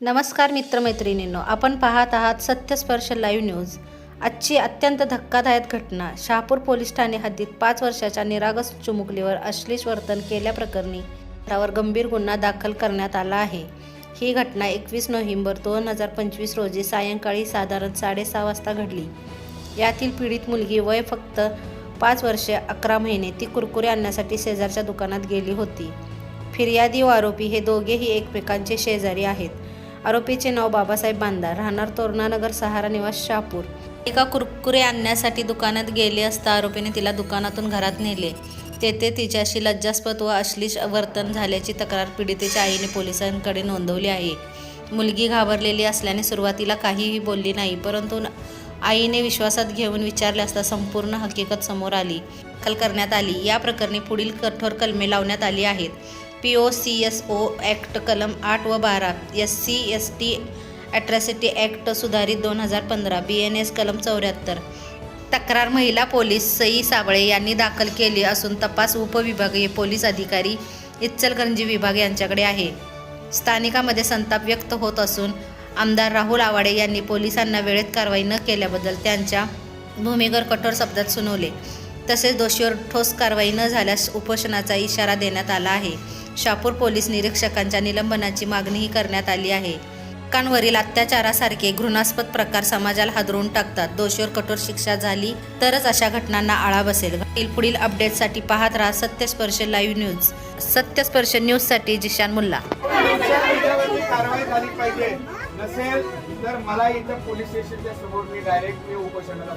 नमस्कार मित्रमैत्रिणींनो आपण पाहत आहात सत्यस्पर्श लाईव्ह न्यूज आजची अत्यंत धक्कादायक घटना शहापूर पोलीस ठाणे हद्दीत पाच वर्षाच्या निरागस चुमुकलीवर अश्लीष वर्तन केल्याप्रकरणी त्यावर गंभीर गुन्हा दाखल करण्यात आला आहे. ही घटना एकवीस नोव्हेंबर दोन हजार पंचवीस रोजी सायंकाळी साधारण साडेसहा वाजता घडली. यातील पीडित मुलगी वय फक्त पाच वर्षे अकरा महिने ती कुरकुरे आणण्यासाठी शेजारच्या दुकानात गेली होती. फिर्यादी व आरोपी हे दोघेही एकमेकांचे शेजारी आहेत. आरोपीचे नाव बाबासाहेब बांदार राहणार तोरणानगर सहारा निवास शहापूर. एका कुरकुरे आणण्यासाठी दुकानात गेले असता आरोपीने तिला दुकानातून घरात नेले. तेथे तिच्याशी लज्जास्पद व अश्लीष वर्तन झाल्याची तक्रार पीडितेच्या आईने पोलिसांकडे नोंदवली आहे. मुलगी घाबरलेली असल्याने सुरुवातीला काहीही बोलली नाही परंतु आईने विश्वासात घेऊन विचारले असता संपूर्ण हकीकत समोर आली. दाखल करण्यात आली. या प्रकरणी पुढील कठोर कलमे लावण्यात आली आहेत. P O C S O act कलम आठ व बारा S C S T atrocity act सुधारित दोन हजार पंधरा बी एन एस कलम चौऱ्याहत्तर. तक्रार महिला पोलीस सई साबळे यांनी दाखल केली असून तपास उपविभागीय पोलीस अधिकारी इचलकरंजी विभाग यांच्याकडे आहे. स्थानिकामध्ये संताप व्यक्त होत असून आमदार राहुल आवाडे यांनी पोलिसांना वेळेत कारवाई न केल्याबद्दल त्यांच्या भूमिकेवर कठोर शब्दात सुनावले. तसेच दोषीवर ठोस कारवाई न झाल्यास उपोषणाचा इशारा देण्यात आला आहे. शापूर पोलीस निरीक्षकांच्या निलंबनाची मागणीही करण्यात आली आहे. लोकांवरील अत्याचारासारखे घृणास्पद प्रकार समाजाला हादरून टाकतात. दोषीवर कठोर शिक्षा झाली तरच अशा घटनांना आळा बसेल. पुढील- अपडेटसाठी पाहत राहा सत्यस्पर्श लाईव्ह न्यूज. सत्यस्पर्श न्यूजसाठी जिशान मुल्ला. तुमच्यावरती कारवाई झाली पाहिजे. नसेल तर मला इथं पोलीस स्टेशनच्या समोर मी डायरेक्ट मी उपोषणाला